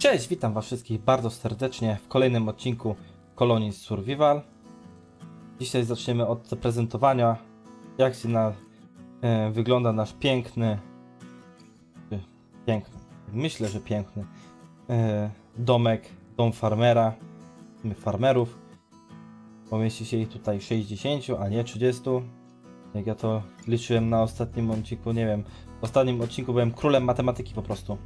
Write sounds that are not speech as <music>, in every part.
Cześć, witam was wszystkich bardzo serdecznie w kolejnym odcinku Kolonii Survival. Dzisiaj zaczniemy od zaprezentowania, jak się na, e, wygląda nasz piękny, czy piękny, myślę, że piękny e, domek, dom farmera, farmerów. Pomieści się ich tutaj 60, a nie 30. Jak ja to liczyłem na ostatnim odcinku, nie wiem, w ostatnim odcinku byłem królem matematyki po prostu.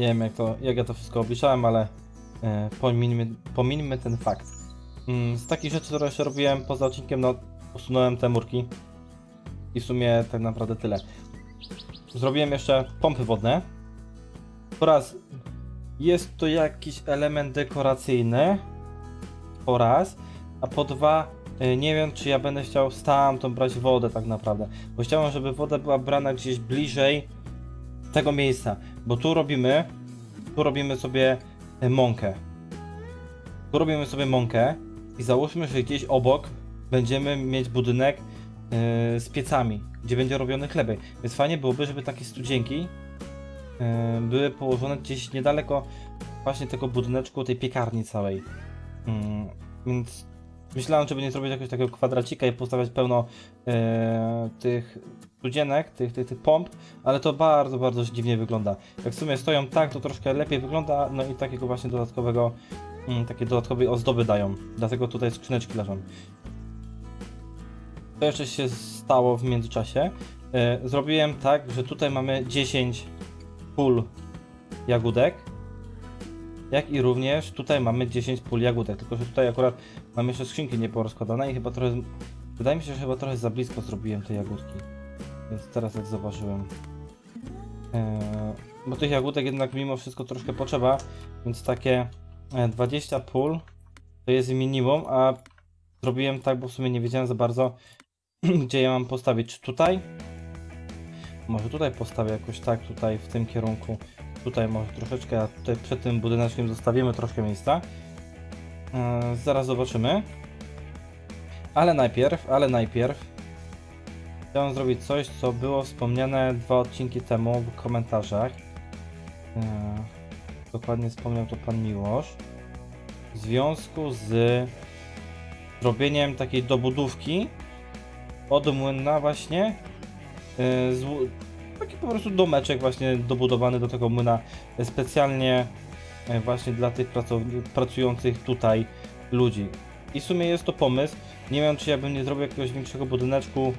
Nie wiem jak, to, jak ja to wszystko obliczałem, ale e, pomińmy ten fakt. Mm, z takich rzeczy, które jeszcze robiłem poza odcinkiem, no usunąłem te murki. I w sumie tak naprawdę tyle. Zrobiłem jeszcze pompy wodne. Oraz jest to jakiś element dekoracyjny. Oraz, a po dwa, e, nie wiem czy ja będę chciał stamtąd brać wodę tak naprawdę. Bo chciałem, żeby woda była brana gdzieś bliżej tego miejsca, bo tu robimy, tu robimy sobie e, mąkę. Tu robimy sobie mąkę i załóżmy, że gdzieś obok będziemy mieć budynek e, z piecami, gdzie będzie robiony chlebek. Więc fajnie byłoby, żeby takie studzienki e, były położone gdzieś niedaleko właśnie tego budyneczku, tej piekarni całej. Mm, więc myślałem, żeby nie zrobić jakiegoś takiego kwadracika i postawiać pełno e, tych studzienek, tych, tych, tych pomp, ale to bardzo, bardzo dziwnie wygląda. Jak w sumie stoją tak, to troszkę lepiej wygląda, no i takiego właśnie dodatkowego, mm, takie dodatkowej ozdoby dają. Dlatego tutaj skrzyneczki leżą. Co jeszcze się stało w międzyczasie? E, zrobiłem tak, że tutaj mamy 10 pól jagódek, jak i również tutaj mamy 10 pól jagódek, tylko że tutaj akurat mam jeszcze skrzynki nieporozkładane i chyba trochę, wydaje mi się, że chyba trochę za blisko zrobiłem te jagódki. Więc teraz jak zauważyłem. Eee, bo tych jagódek jednak mimo wszystko troszkę potrzeba, więc takie e, 20 pól to jest minimum, a zrobiłem tak, bo w sumie nie wiedziałem za bardzo, <clears throat> gdzie ja mam postawić. Czy tutaj? Może tutaj postawię jakoś tak, tutaj w tym kierunku. Tutaj może troszeczkę, a tutaj przed tym budyneczkiem zostawimy troszkę miejsca. Eee, zaraz zobaczymy. Ale najpierw, ale najpierw Chciałem zrobić coś, co było wspomniane dwa odcinki temu w komentarzach. Eee, dokładnie wspomniał to pan Miłosz. W związku z zrobieniem takiej dobudówki od młyna właśnie. Eee, z, taki po prostu domeczek właśnie dobudowany do tego młyna e, specjalnie e, właśnie dla tych pracujących tutaj ludzi. I w sumie jest to pomysł. Nie wiem, czy ja bym nie zrobił jakiegoś większego budyneczku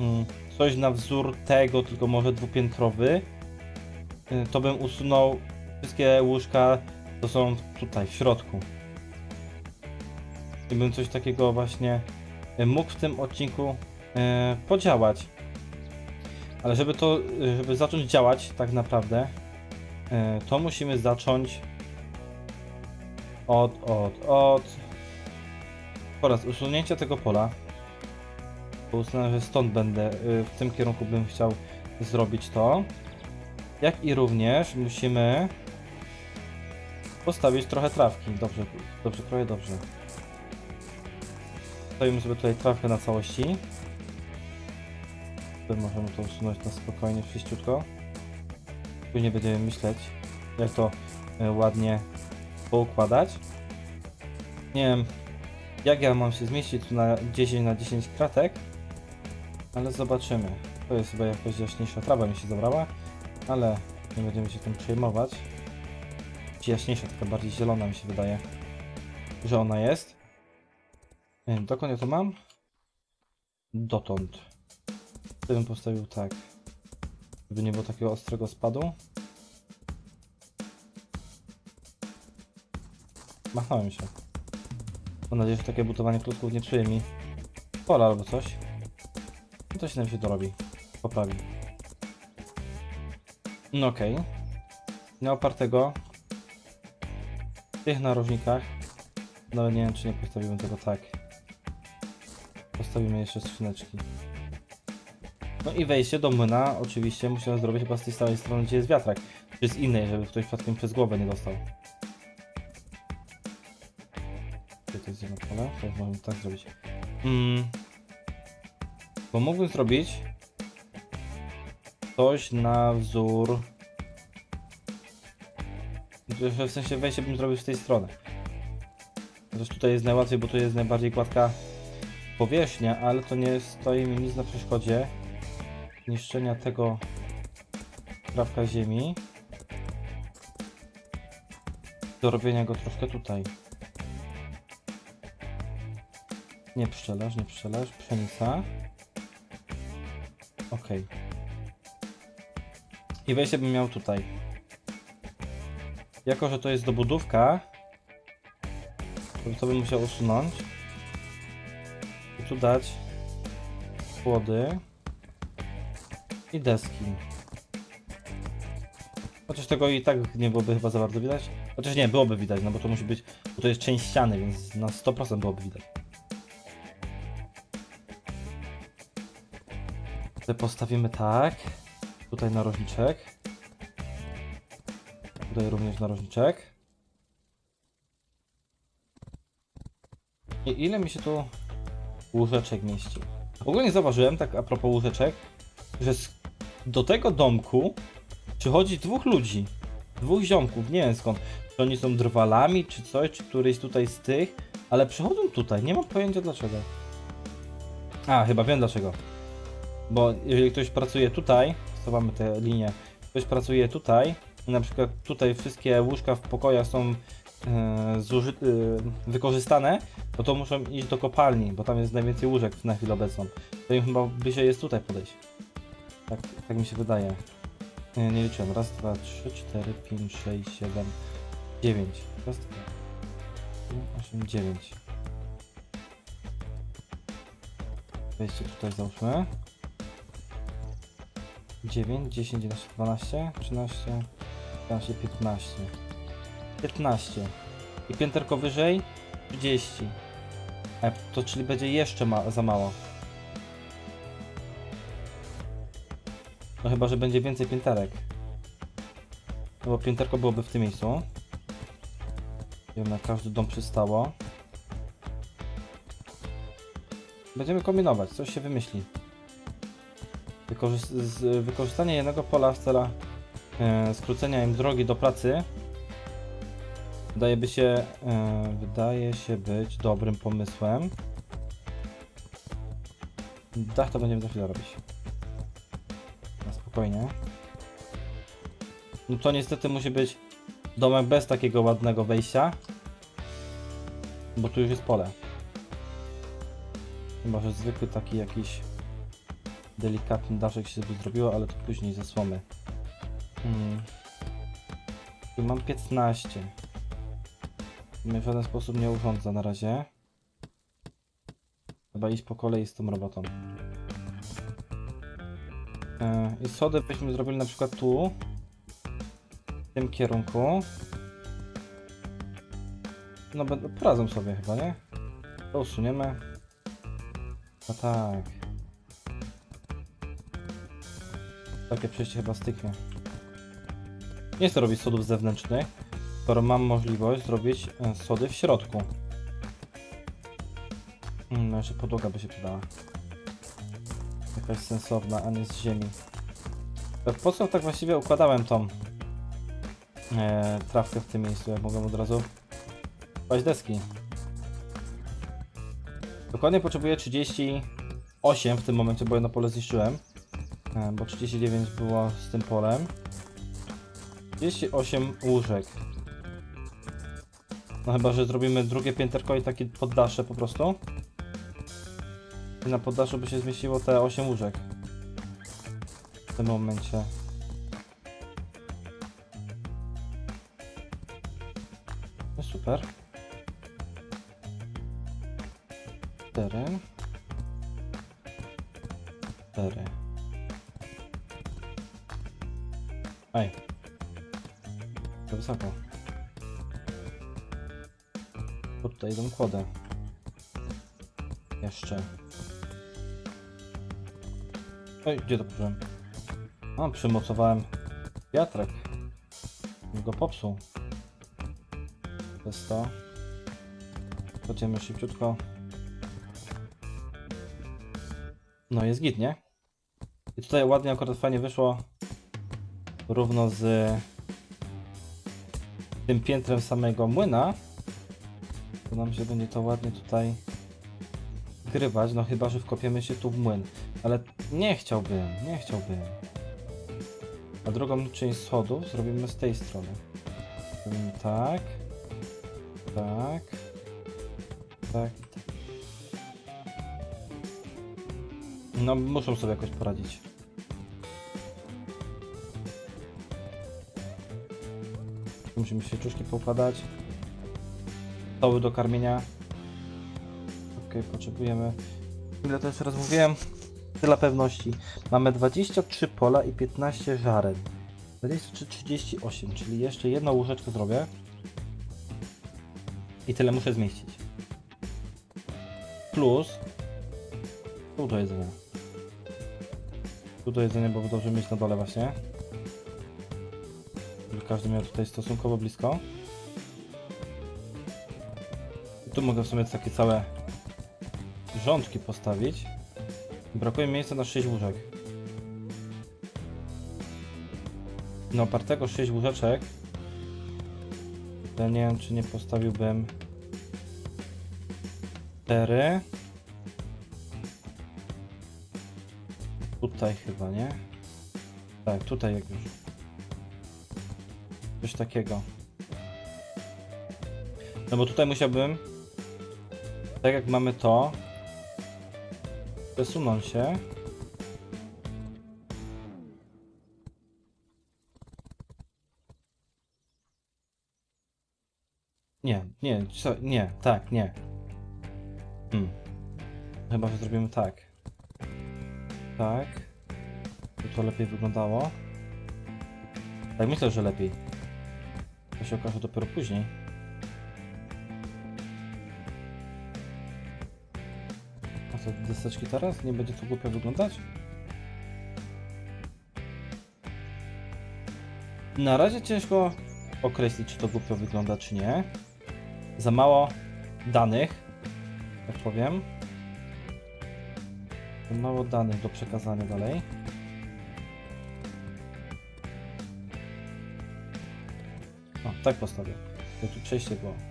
mm, coś na wzór tego, tylko może dwupiętrowy, y, to bym usunął wszystkie łóżka, to są tutaj, w środku. I bym coś takiego właśnie mógł w tym odcinku podziałać. Ale żeby to, y, żeby zacząć działać tak naprawdę, y, to musimy zacząć od, od, od oraz usunięcia tego pola bo uznałem, że stąd będę, y, w tym kierunku bym chciał zrobić to. Jak i również musimy postawić trochę trawki. Dobrze, dobrze, trochę dobrze. Stawimy sobie tutaj trawkę na całości. Tutaj możemy to usunąć na spokojnie, wszyściutko. Później będziemy myśleć, jak to y, ładnie poukładać. Nie wiem, jak ja mam się zmieścić tu na 10 na 10 kratek. Ale zobaczymy. To jest chyba jakoś jaśniejsza trawa mi się zabrała, ale nie będziemy się tym przejmować. Jaśniejsza, taka bardziej zielona mi się wydaje, że ona jest. Nie dokąd ja to mam? Dotąd. Ja bym postawił tak, żeby nie było takiego ostrego spadu. Machnąłem się. Mam nadzieję, że takie budowanie klocków nie czuje mi pola albo coś. To się nam się dorobi. Poprawi. No okej. Okay. Na opartego w tych narożnikach nawet nie wiem czy nie postawimy tego tak. Postawimy jeszcze skrzyneczki. No i wejście do młyna oczywiście musimy zrobić chyba z tej samej strony gdzie jest wiatrak. Czy z innej, żeby ktoś przypadkiem przez głowę nie dostał. Gdzie to jest jedno pole? To możemy tak zrobić. Mm. Bo mógłbym zrobić coś na wzór w sensie wejście bym zrobił z tej strony. Chociaż tutaj jest najłatwiej, bo tu jest najbardziej gładka powierzchnia, ale to nie stoi mi nic na przeszkodzie niszczenia tego trawka ziemi. Do robienia go troszkę tutaj. Nie pszczelarz, nie pszczelarz, pszenica. Okej. I wejście bym miał tutaj. Jako, że to jest dobudówka, to bym musiał usunąć. I tu dać płody i deski. Chociaż tego i tak nie byłoby chyba za bardzo widać. Chociaż nie, byłoby widać, no bo to musi być, bo to jest część ściany, więc na 100% byłoby widać. Tutaj postawimy tak. Tutaj narożniczek. Tutaj również narożniczek. I ile mi się tu łóżeczek mieści? Ogólnie zauważyłem, tak a propos łóżeczek, że do tego domku przychodzi dwóch ludzi. Dwóch ziomków, nie wiem skąd. Czy oni są drwalami, czy coś, czy któryś tutaj z tych, ale przychodzą tutaj, nie mam pojęcia dlaczego. A, chyba wiem dlaczego. Bo jeżeli ktoś pracuje tutaj, stawamy tę linię, ktoś pracuje tutaj, na przykład tutaj wszystkie łóżka w pokojach są e, zuży, e, wykorzystane, no to muszą iść do kopalni, bo tam jest najwięcej łóżek na chwilę obecną. To im chyba by się jest tutaj podejść. Tak, tak mi się wydaje. Nie, nie liczyłem. Raz, dwa, trzy, cztery, pięć, sześć, siedem, dziewięć. Raz, dwa, siedem, osiem, dziewięć. Wejście tutaj załóżmy. 9, 10, 11, 12, 13, 14, 15. 15. I pięterko wyżej 30. A to czyli będzie jeszcze ma za mało. No chyba, że będzie więcej pięterek. No bo pięterko byłoby w tym miejscu. Wiem, na każdy dom przystało. Będziemy kombinować, coś się wymyśli. Z, wykorzystanie jednego pola w celach e, skrócenia im drogi do pracy wydaje, by się, e, wydaje się być dobrym pomysłem. Dach to będziemy za chwilę robić. Spokojnie. No to niestety musi być domek bez takiego ładnego wejścia. Bo tu już jest pole. Chyba, że zwykły taki jakiś delikatny daszek się by zrobiło, ale to później ze słomy. Hmm. Tu mam 15. Mnie w żaden sposób nie urządza na razie. Chyba iść po kolei z tą robotą. E, I schody byśmy zrobili na przykład tu. W tym kierunku. No poradzą sobie chyba, nie? To usuniemy. A tak. Takie przejście chyba styknie. Nie chcę robić sodów zewnętrznych, skoro mam możliwość zrobić e, sody w środku. Hmm, no jeszcze podłoga by się przydała. Jakaś sensowna, a nie z ziemi. Po co tak właściwie układałem tą e, trawkę w tym miejscu, jak mogłem od razu kłaść deski. Dokładnie potrzebuję 38 w tym momencie, bo jedno pole zniszczyłem. E, Bo 39 było z tym polem. 38 łóżek. No chyba, że zrobimy drugie pięterko i takie poddasze po prostu. Na poddaszu by się zmieściło te 8 łóżek. W tym momencie. No super. 4. 4. Ej. To wysoko. Bo tutaj idą kłody. Jeszcze. Oj, gdzie to położyłem? A, przymocowałem wiatrak. Go popsuł. To jest to. Chodzimy szybciutko. No jest git, nie? I tutaj ładnie akurat fajnie wyszło równo z tym piętrem samego młyna, to nam się będzie to ładnie tutaj grywać, no chyba, że wkopiemy się tu w młyn. Ale nie chciałbym, nie chciałbym. A drugą część schodów zrobimy z tej strony. Zrobimy tak, tak, tak tak. No, muszą sobie jakoś poradzić. Musimy się czuszki poukładać. Stoły do karmienia. Ok, potrzebujemy. Ile to jeszcze raz mówiłem? Dla pewności. Mamy 23 pola i 15 żaren. 23, 38, czyli jeszcze jedną łyżeczkę zrobię. I tyle muszę zmieścić. Plus. Tu do jedzenia. Tu do jedzenia, bo dobrze mieć na dole właśnie. Żeby każdy miał tutaj stosunkowo blisko. I tu mogę w sumie takie całe rządki postawić. Brakuje miejsca na 6 łóżek. No, opartego 6 łóżeczek. To nie wiem, czy nie postawiłbym 4. Tutaj chyba, nie? Tak, tutaj jak już. Coś takiego. No bo tutaj musiałbym, tak jak mamy to, przesunąć się. Nie, nie, co, nie, tak, nie. Hmm. Chyba, że zrobimy tak. Tak. By to lepiej wyglądało. Tak, myślę, że lepiej. To się okaże dopiero później. Co, deseczki teraz? Nie będzie to głupio wyglądać? Na razie ciężko określić, czy to głupio wygląda, czy nie. Za mało danych, tak powiem. Za mało danych do przekazania dalej. O, tak postawię. To tu przejście było.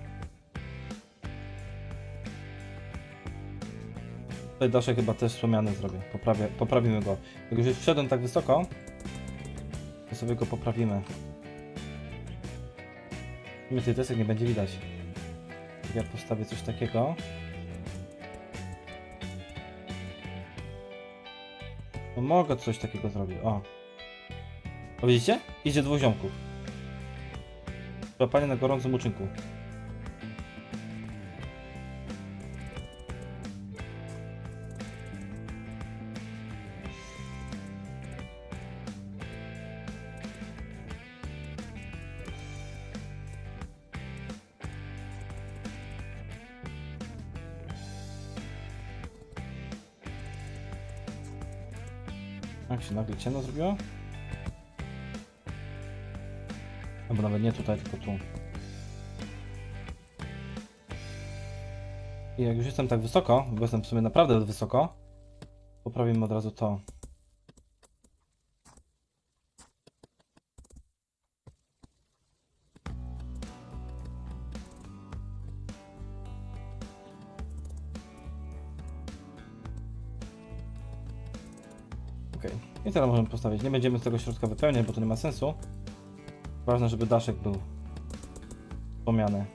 Tutaj daszek chyba też wspomniany zrobię. Poprawię, poprawimy go. Jak już wszedłem tak wysoko, to sobie go poprawimy. My tych desek nie będzie widać. Jak Ja postawię coś takiego. No mogę coś takiego zrobić. O. O widzicie? Idzie dwóch ziomków. Łapanie na gorącym uczynku. Jak się nagle ciemno zrobiło? Albo nawet nie tutaj, tylko tu. I jak już jestem tak wysoko, bo jestem w sumie naprawdę wysoko, poprawimy od razu to. Okej, i teraz możemy postawić. Nie będziemy z tego środka wypełniać, bo to nie ma sensu. Ważne, żeby daszek był wspomniany.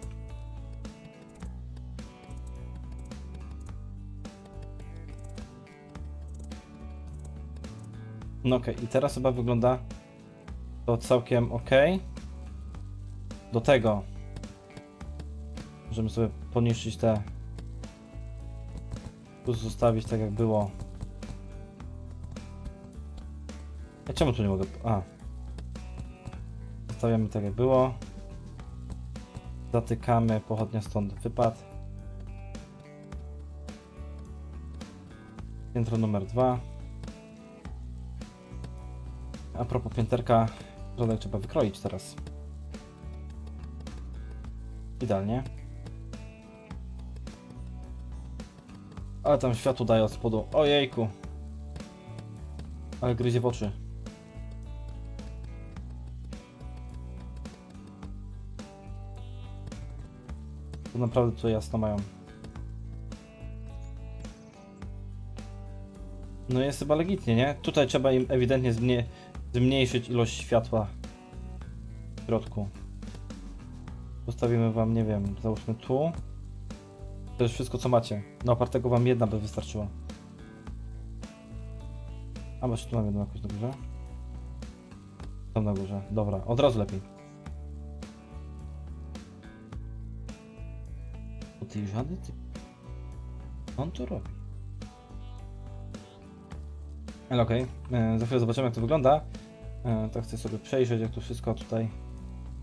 No okej, i teraz chyba wygląda to całkiem ok. Do tego możemy sobie poniszczyć te tu zostawić tak jak było. Czemu tu nie mogę? A. Zostawiamy tak jak było. Zatykamy, pochodnia stąd wypadł. Piętro numer dwa. A propos pięterka, rządek trzeba wykroić teraz. Idealnie. Ale tam światło daje od spodu. Ojejku. Ale gryzie w oczy. To naprawdę to jasno mają. No jest chyba legitnie, nie? Tutaj trzeba im ewidentnie zmnie zmniejszyć ilość światła w środku. Postawimy wam, nie wiem, załóżmy tu. To jest wszystko co macie. Na opartego wam jedna by wystarczyła. A może tu mam jedną jakoś na górze? Tam na górze. Dobra, od razu lepiej. Ty. On to robi. Ale okej, e, za chwilę zobaczymy jak to wygląda. E, to chcę sobie przejrzeć jak to wszystko tutaj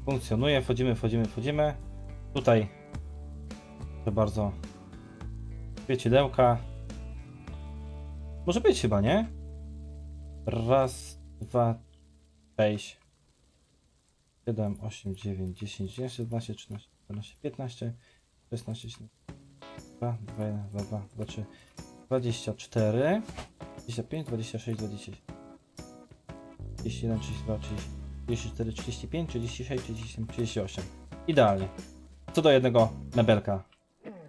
funkcjonuje. Wchodzimy, wchodzimy, wchodzimy. Tutaj proszę bardzo świecidełka. Może być chyba, nie? Raz, dwa, sześć, siedem, osiem, dziewięć, dziesięć, jedenaście, trzynaście, czternaście, piętnaście, szesnaście, siedemnaście, dwa, dwa, jeden, dwa, dwa, dwa, trzy, dwadzieścia cztery, dwadzieścia pięć, dwadzieścia sześć, dwadzieścia trzydzieści jeden, trzydzieści dwa, trzydzieści, trzydzieści cztery, trzydzieści pięć, trzydzieści sześć, trzydzieści siedem, trzydzieści osiem. Idealnie. Co do jednego mebelka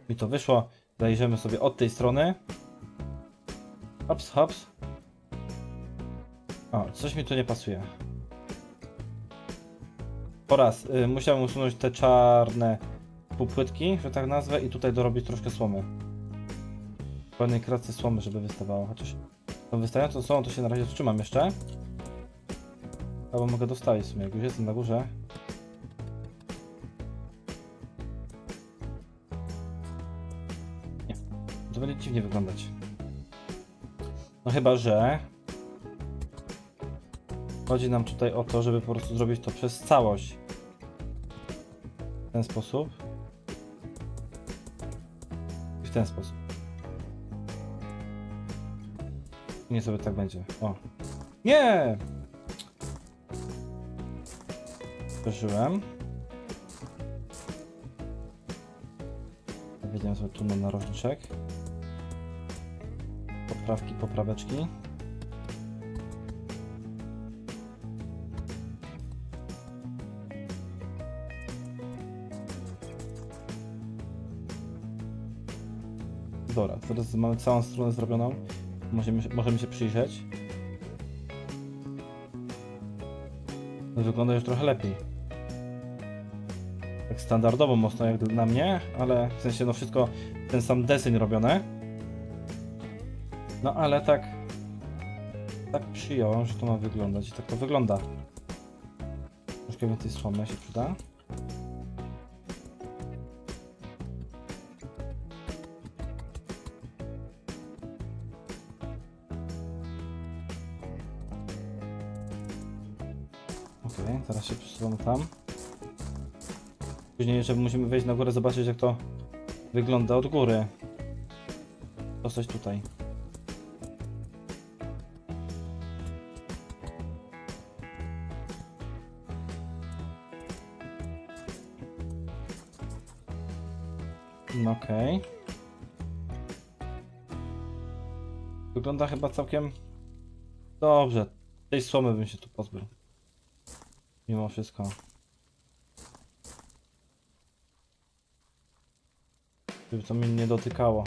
mi to wyszło. Zajrzymy sobie od tej strony. Hops, hops. O, coś mi tu nie pasuje. Po raz, y, musiałem usunąć te czarne półpłytki, że tak nazwę, i tutaj dorobić troszkę słomy. Pewnej kratce słomy, żeby wystawało, chociaż tą wystającą słomą to się na razie trzymam jeszcze. Albo mogę dostawić w sumie, jak już jestem na górze. Nie, to będzie dziwnie wyglądać. No chyba, że chodzi nam tutaj o to, żeby po prostu zrobić to przez całość. W ten sposób. Ten sposób. Nie sobie tak będzie. O. Nie! Przeżyłem. Wiedziałem sobie tu na narożniczek. Poprawki, popraweczki. Teraz mamy całą stronę zrobioną. Możemy, możemy się przyjrzeć. No, wygląda już trochę lepiej. Tak standardowo mocno jak na mnie, ale w sensie no wszystko ten sam deseń robione. No ale tak tak przyjąłem, że to ma wyglądać i tak to wygląda. Troszkę więcej słomy się przyda. Później jeszcze musimy wejść na górę, zobaczyć jak to wygląda od góry. Coś tutaj. No Okej. Wygląda chyba całkiem dobrze. Tej słomy bym się tu pozbył. Mimo wszystko. Żeby to mnie nie dotykało.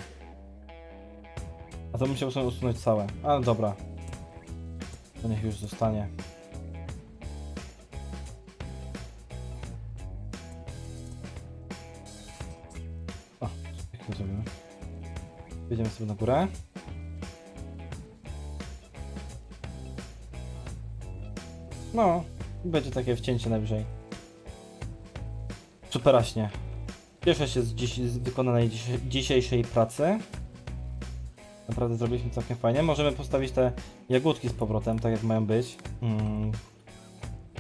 A to musiał sobie usunąć całe. Ale dobra. To niech już zostanie. O, jak zrobimy? Wejdziemy sobie na górę. No, będzie takie wcięcie najwyżej. Superaśnie. Cieszę się z, dziś, z wykonanej dziś, dzisiejszej pracy. Naprawdę zrobiliśmy całkiem fajnie. Możemy postawić te jagódki z powrotem, tak jak mają być. Mm.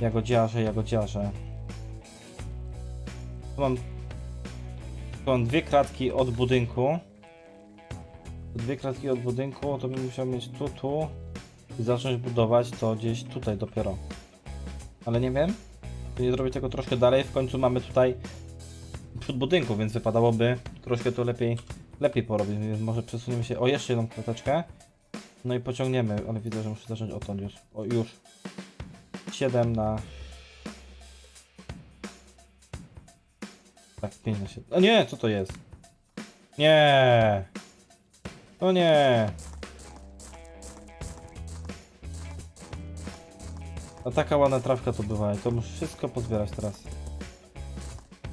Jagodziarze, jagodziarze. Tu mam, tu mam dwie kratki od budynku. Dwie kratki od budynku, to bym musiał mieć tu, tu i zacząć budować to gdzieś tutaj dopiero. Ale nie wiem. Nie zrobię tego troszkę dalej. W końcu mamy tutaj przód budynku, więc wypadałoby troszkę to lepiej, lepiej porobić. Więc może przesuniemy się o jeszcze jedną krateczkę. No i pociągniemy, ale widzę, że muszę zacząć odtąd już. O, już. 7 na... Tak, 5 na 7. O nie, co to jest? Nie! O nie! A taka ładna trawka to była i to muszę wszystko pozbierać teraz.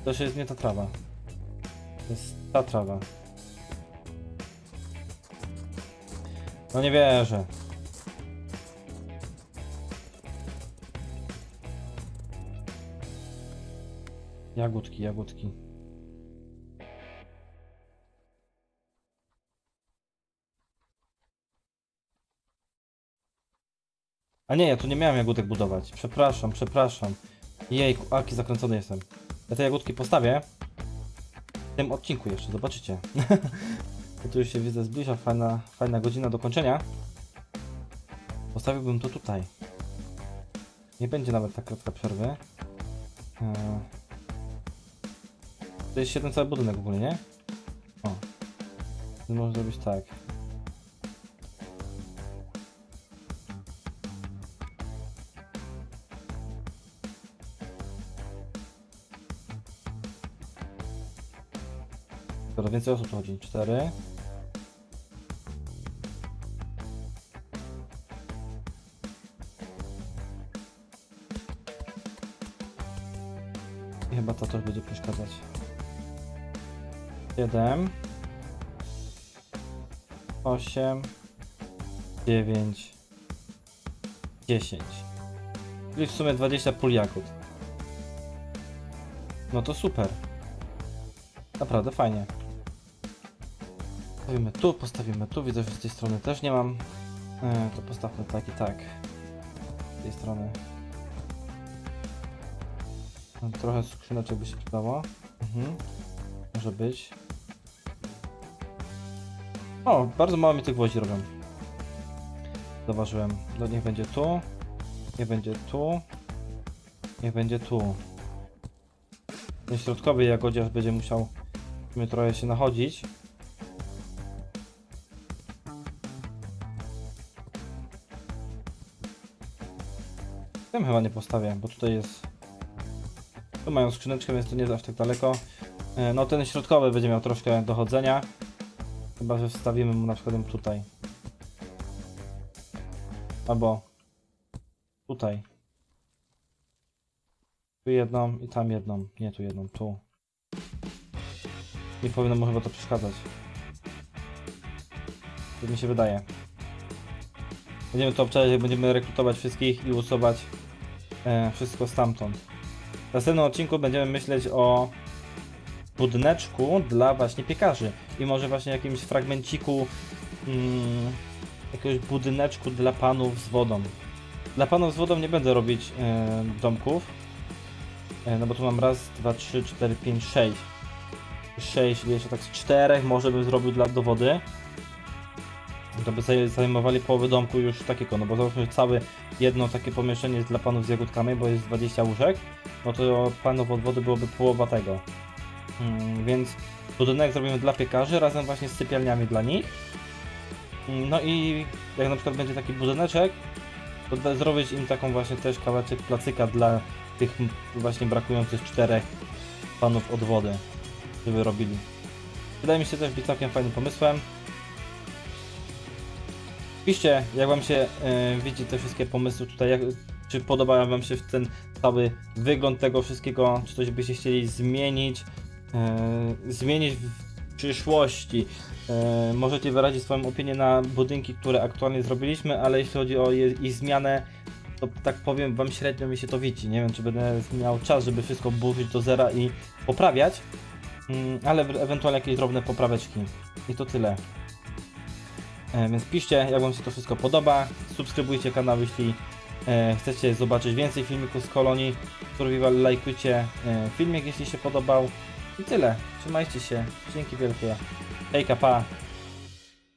To już jest nie ta trawa. To jest ta trawa. No nie wierzę. Jagódki, jagódki. A nie, ja tu nie miałem jagódek budować. Przepraszam, przepraszam. Jejku, aki zakręcony jestem. Ja te jagódki postawię. W tym odcinku jeszcze, zobaczycie. <laughs> Tu już się widzę zbliża, fajna, fajna godzina do kończenia. Postawiłbym to tutaj. Nie będzie nawet tak krótka przerwy. Eee. To jest jeden cały budynek w ogóle, nie? O. Można zrobić tak. Więcej osób chodzi. Cztery. I chyba to też będzie przeszkadzać. Siedem. Osiem. Dziewięć. Dziesięć. Czyli w sumie 20 pól. No to super. Naprawdę fajnie. Postawimy tu, postawimy tu. Widzę, że z tej strony też nie mam. E, to postawmy tak i tak. Z tej strony. No, Trochę skrzyneczek by się przydało. Mhm. Może być. O, bardzo mało mi tych gwoździ robią. Zauważyłem. No niech będzie tu. Niech będzie tu. Niech będzie tu. Ten środkowy jagodziarz będzie musiał trochę się nachodzić. Tym chyba nie postawię, bo tutaj jest... Tu mają skrzyneczkę, więc to nie jest aż tak daleko. E, No ten środkowy będzie miał troszkę dochodzenia. Chyba, że wstawimy mu na przykład tutaj. Albo tutaj. Tu jedną i tam jedną. Nie tu jedną, tu. Nie powinno mu chyba to przeszkadzać. Tak mi się wydaje. Będziemy to obczaić, jak będziemy rekrutować wszystkich i usuwać wszystko stamtąd. W następnym odcinku będziemy myśleć o budyneczku dla właśnie piekarzy i może właśnie jakimś fragmenciku mm, jakiegoś budyneczku dla panów z wodą. Dla panów z wodą nie będę robić e, domków, e, no bo tu mam raz, dwa, trzy, cztery, pięć, sześć. Sześć, jeszcze tak z czterech może bym zrobił dla do wody. To by zaj- zajmowali połowę domku już takiego, no bo załóżmy całe jedno takie pomieszczenie jest dla panów z jagódkami, bo jest 20 łóżek, no to panów od wody byłoby połowa tego. Mm, więc budynek zrobimy dla piekarzy razem właśnie z sypialniami dla nich. Mm, No i jak na przykład będzie taki budyneczek, to zrobić im taką właśnie też kawałeczek placyka dla tych właśnie brakujących czterech panów od wody, żeby robili. Wydaje mi się też być całkiem fajnym pomysłem. Piszcie, jak wam się e, widzi te wszystkie pomysły tutaj, jak, czy podoba wam się ten cały wygląd tego wszystkiego, czy coś byście chcieli zmienić, e, zmienić w przyszłości. E, możecie wyrazić swoją opinię na budynki, które aktualnie zrobiliśmy, ale jeśli chodzi o je, ich zmianę, to tak powiem wam średnio mi się to widzi. Nie wiem, czy będę miał czas, żeby wszystko burzyć do zera i poprawiać, mm, ale ewentualnie jakieś drobne popraweczki. I to tyle. E, Więc piszcie, jak Wam się to wszystko podoba. Subskrybujcie kanał, jeśli e, chcecie zobaczyć więcej filmików z kolonii. Lajkujcie e, filmik, jeśli się podobał. I tyle. Trzymajcie się. Dzięki wielkie. Hejka, pa.